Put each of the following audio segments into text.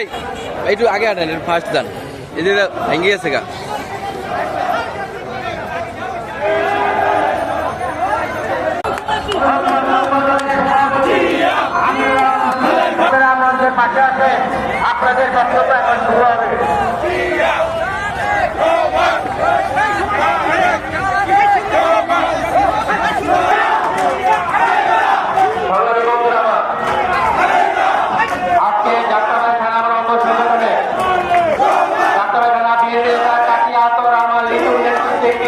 ভাই একটু আগে আনেন ফার্স্ট দান এদের ভেঙে গেছে গা। আপনাদের বক্তব্য এখন শুরু হবে।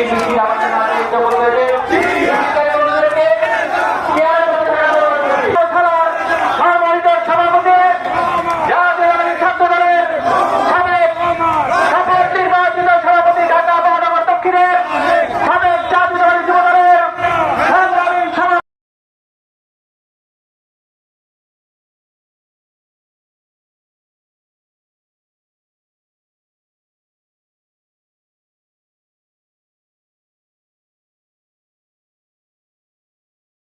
মিষ্টি আমাদের নামে